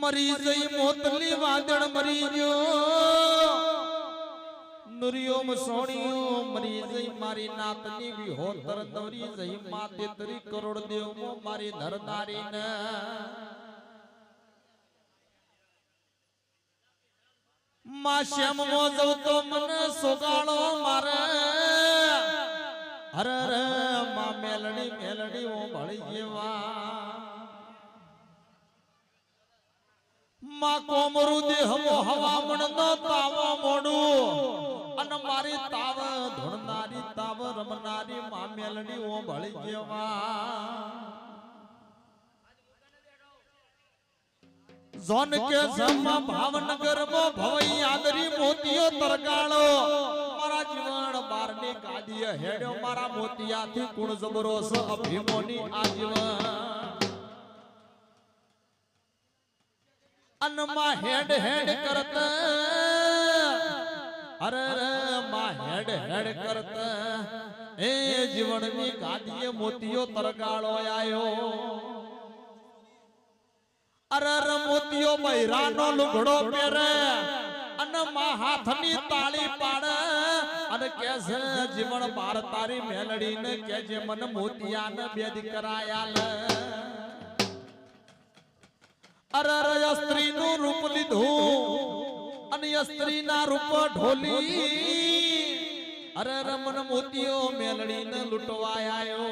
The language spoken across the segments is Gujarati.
મરી જઈ મોતલી વાદળ મરી ગયો. નુરિયો મસોણીયો મરી જઈ મારી નાતની વિહોતર દવરી જઈ માતે તરી કરોડ દેવ મારી ધરદારી ને માં શ્યામ મો જવ તો મને સોગાળો મારે. અરે રે માં મેલડી મેલડી ઓ ભળી જેવા. માં કોમરું દેહમો હવામણ નો તાવો મોડું. અને મારી તાવ ધોણનારી તાવ, રમનારી માં મેલડી ઓ ભળી જેવા. જોન કે સમા ભાવનગર મો ભવઈ આદરી મોતીઓ તરગાળો. મારા જીવન બારની ગાદીએ હેડ્યો મારા મોતિયાથી કુણ જબરો સ અભિમોની આજીવન. અનમાં હેડ હેડ કરત. અરે માં હેડ હેડ કરત. એ જીવનની ગાદીએ મોતીઓ તરગાળો આયો. અરે મોતીઓ બૈરાનો લુગડો પહેરે. અને માં હાથની તાળી પાડે. અને કે છે જીવન બાર તારી મેલડીને કે જે મન મોતિયાને બે દીકરાયા અરે અરે સ્ત્રીનું રૂપ લીધું અને સ્ત્રીના રૂપ ઢોલી. અરે રમન મોતીઓ મેલડીને લૂંટવા આવ્યો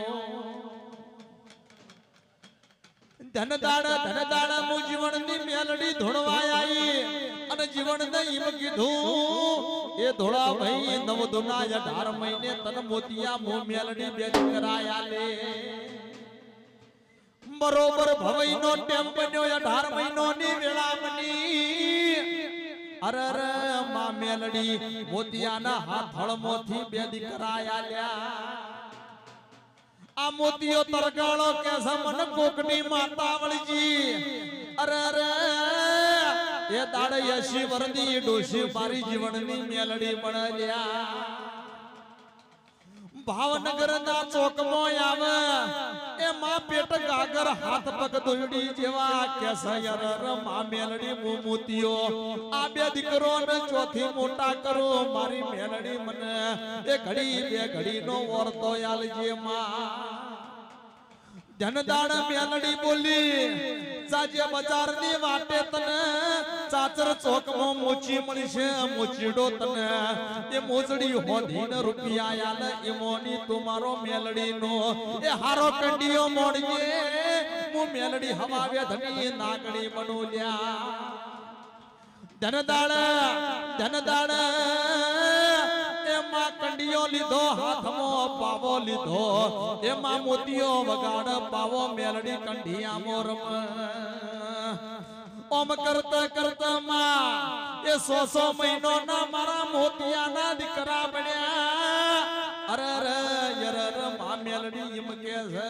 જીવનની મેલડી ધોળવા આવી અને જીવન ધોળા ભાઈ નવ ધોના અઢાર મહિને તન મોતિયા મો મેલડી બે કરાયા લે. બરોબર ભવઈ નો ટેમ બન્યો, અઢાર મહિનો ની વેળા બની અરે અરે, માં મેલડી, મોતિયાના હાથળમોથી બે દીકરા આલ્યા. આ મોતિયો તરગાળો કે છે, મન કોકની માતાવળજી અરે અરે, એ દાડે યશી વરદી ડોશી મારી જીવનની મેલડી બણલ્યા ભાવનગર ના ચોકમાં આવે એ માં પેટ ગાગર હાથ પગ દોડી જેવા કે સયરમાં મેલડી મોતીઓ આ બે દીકરો ને ચોથી મોટા કરો, મારી મેલડી મને એ ઘડી બે ઘડી નો વર્તો આલજે માં. ધનદાણ મેલડી બોલી, સાજે બજારની વાટે તને ચાચર ચોકમાં મોચી મળશે, મોચીડો તને. એ મોજડી હોધી ને રૂપિયા આલ ઈમોની તુમારો મેલડી નો એ હારો કંડીઓ મોડજે, હું મેલડી હવાવે ધની નાગણી બનુ લ્યા ધનદાળ ધનદાળ કંડિયો લીધો, હાથમાં પાવો લીધો. એમાં મોતીઓ વગાડ પાવો, મેલડી કંઢિયા મોરમ ઓમ કરતા કરતા માં એ સો સો મહિનો ના મારા મોતિયાના દીકરા બન્યા. અરે રે યર, મા મેલડી એમ કે છે.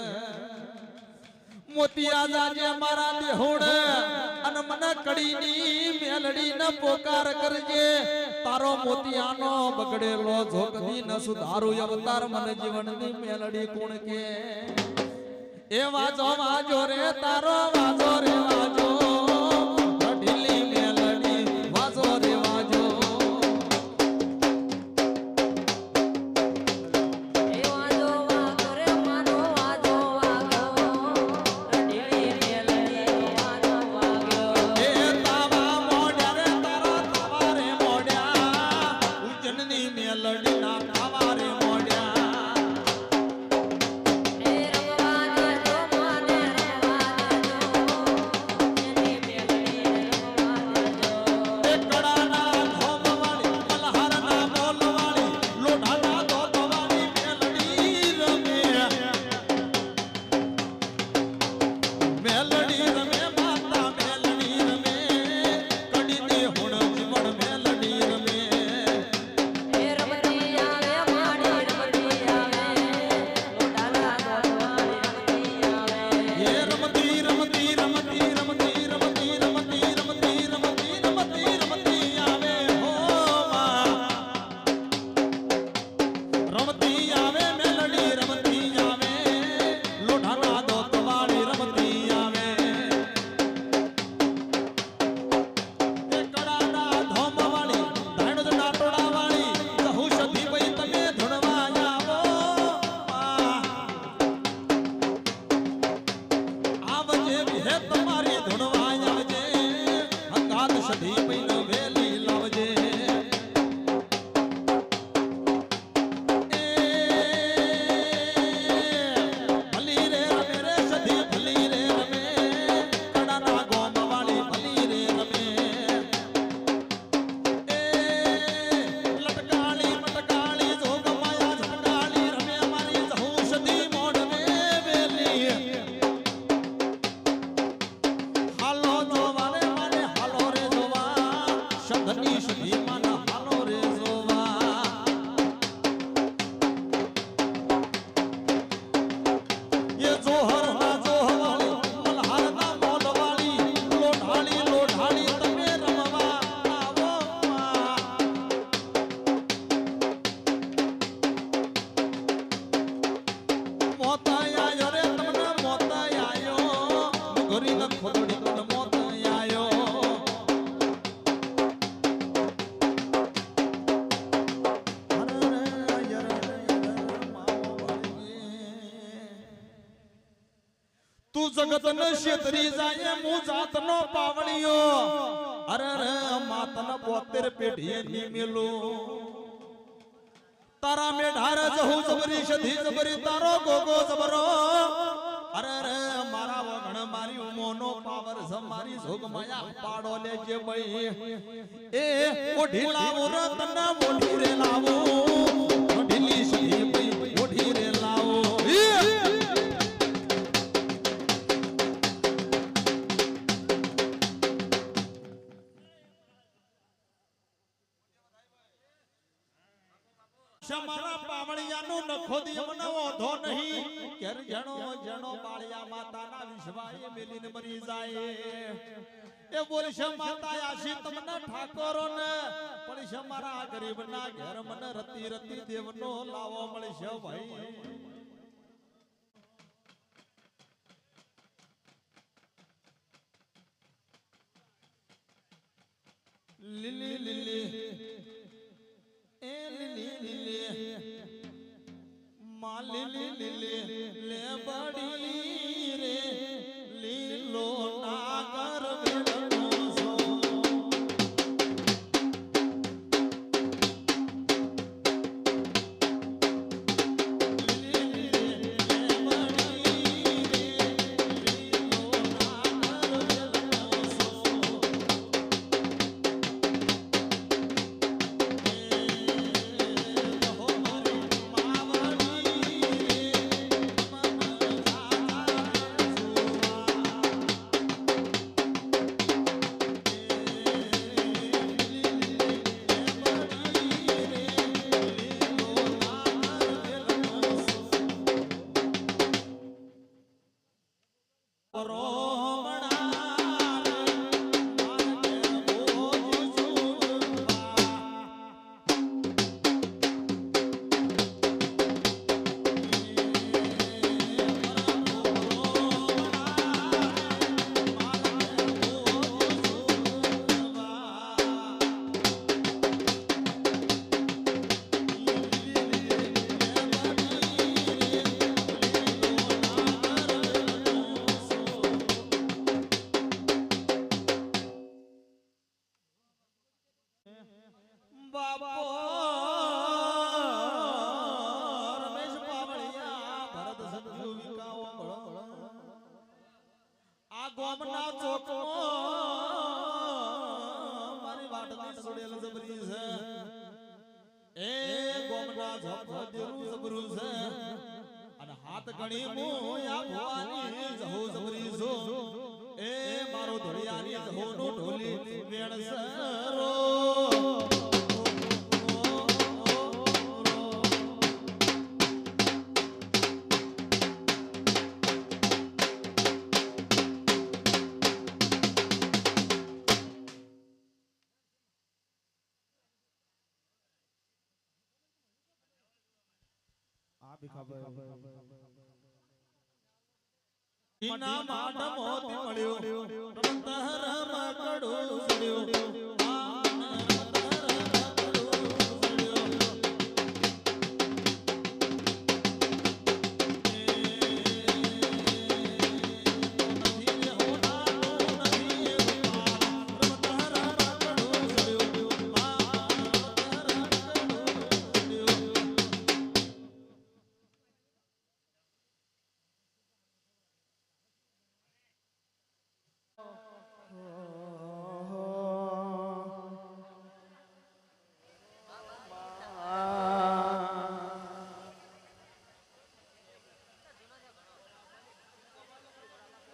તારો મોતિયાનો બગડેલો જોગદી ન સુધારું અવતાર મને જીવનની મેલડી એ વાજો રે તારો વાજો. ન શેતરી જાય હું જાત નો પાવણીયો અરે રે માતન બોતેર પેઢીએ ની મેલું. તારા મેઢાર જહુ જબરી, સધી જબરી, તારો ગોગો જબરો. અરે રે મારા વગણ મારી ઉમોનો પાવર મારી જોગ માયા પાડો લેજે બઈ એ ઓઢી લાવો રે તને રે લાવો. ઓઢીલી સધી બઈ કેર જણો જણો બાળિયા માતાના વિશ્વાએ મેલીને મરી જાય. એ બોલશે માતા આશી તમને ઠાકોરો ને છે મારા ગરીબના ઘેર મને રતી રતી દેવનો લાવો મળશે ભાઈ. લીલી લીલી, એ લીલી લીલી માં લીલી લીલી લે બડી રે. ગણી હું આ ભવાની જહો જબરી છો એ મારો ધોળિયાની જહોનો ઢોલી વેણસરો ઈના માટ મોતી મળ્યો. તહર મકડો સડ્યો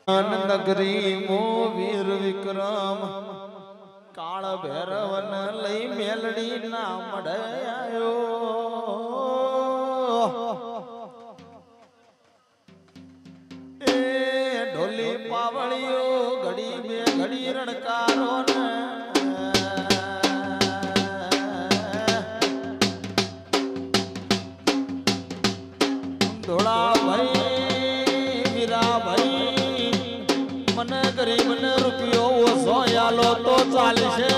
નગરી મો વીર વિક્રમ, કાળ ભૈરવન લઈ મેલડી ના મળ્યો એ ઢોલી પાવળીઓ ઘડી બે ઘડી રણકારો તો ચાલશે.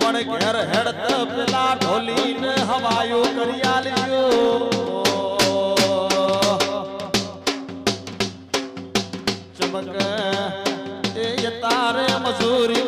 પણ ઘેર હેડત પેલા ઢોલીને હવાયો કરી આલ્યો. ચમક એ તારે મજૂરીના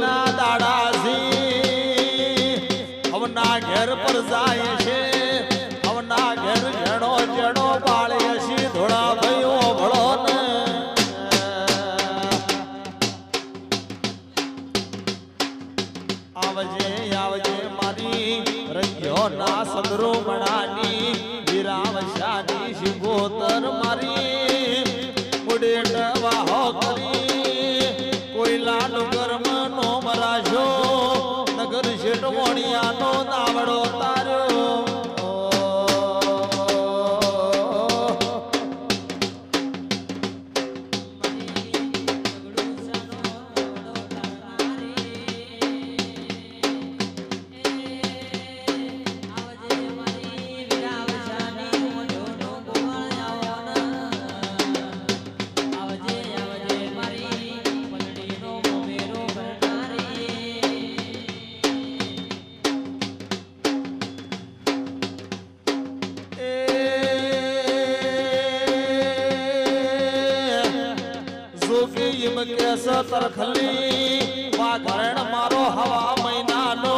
તરખલી વાઘરણ મારો હવા મહિનાનો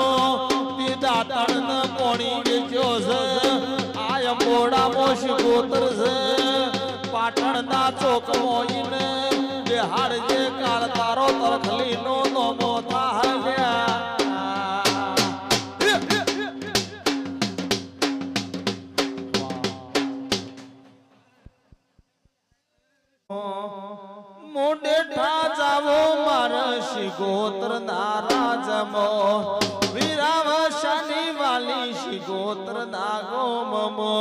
દીદા તણ પોણી વેચ્યો છે. આય મોડા મોશી ગોતર છે. પાટણ ના ચોક મોઈને બિહાર જે કાળ તારો તરખલી. મારા શિગોત્ર નારા જમો વીરાવ શાની વાલી શિગોત્ર ના ગોમમો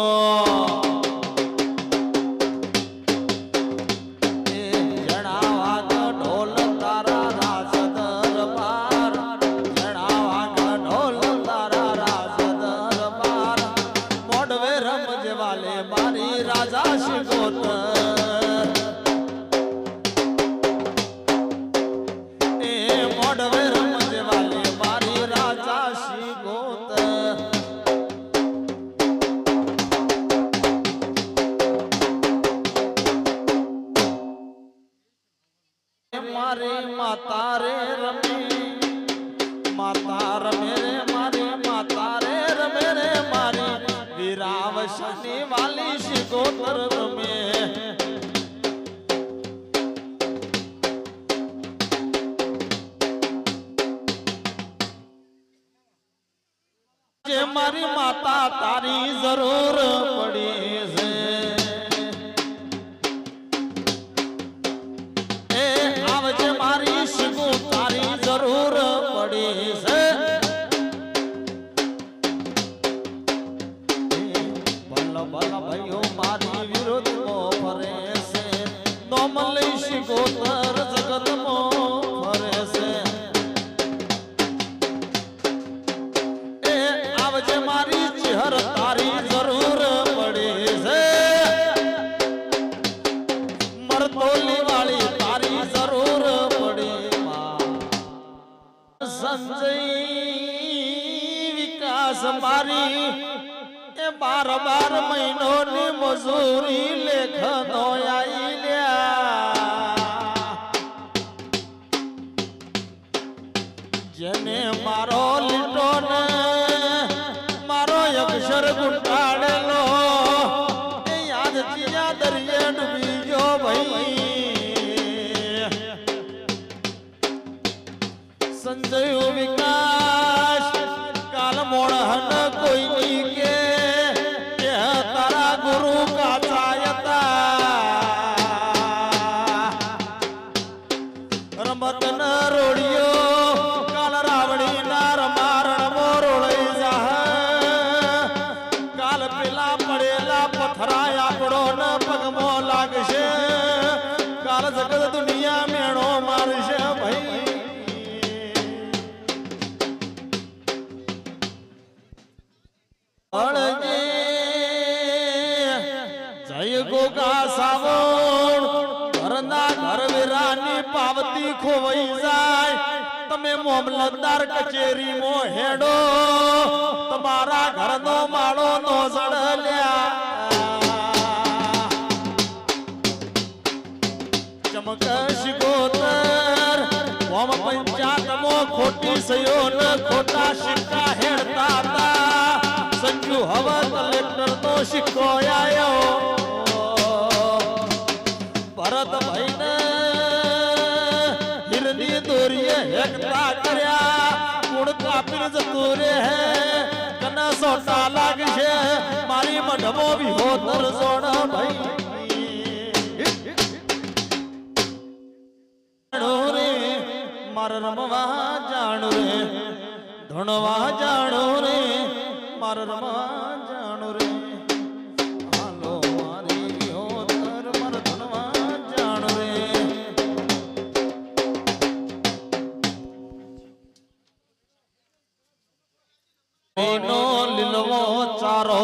મારી મારી એ બાર બાર મહિનોની મજૂરી લેખનો આઈ જેને મારો લીટો ને મારો અક્ષર ગુંટાડેલો, એ યાદ ચીયા દરિયે ડૂબી ગયો ભાઈ. સંજય વિકાસ જય સાવણ, ઘરના ઘર વેરાની પાવતી ખોવાઈ જાય. તમે મામલતદાર કચેરી મો હેડો, તમારા ઘરનો માળો નો સડલ્યા ચમકશ ગોતર ઓમ પંચાતમો ખોટી સયો ન ખોટા શિક્કા હેડતા સંજુ હવા કલેક્ટર નો સિક્કો આયો ભરતભાઈ ને હિરની દોરીએ હેકતા કર્યા. કુણ કાપી જતું રે હે. કના સોટા લાગશે મારી મઢમો વિહો તરસોણ ભાઈ. માર રમવા જાણું રે. ધણવા જાણું રે. માર રમવા જાણો રે. હાલો મારી વિહોતર માર ધણવા જાણો લીલવો ચારો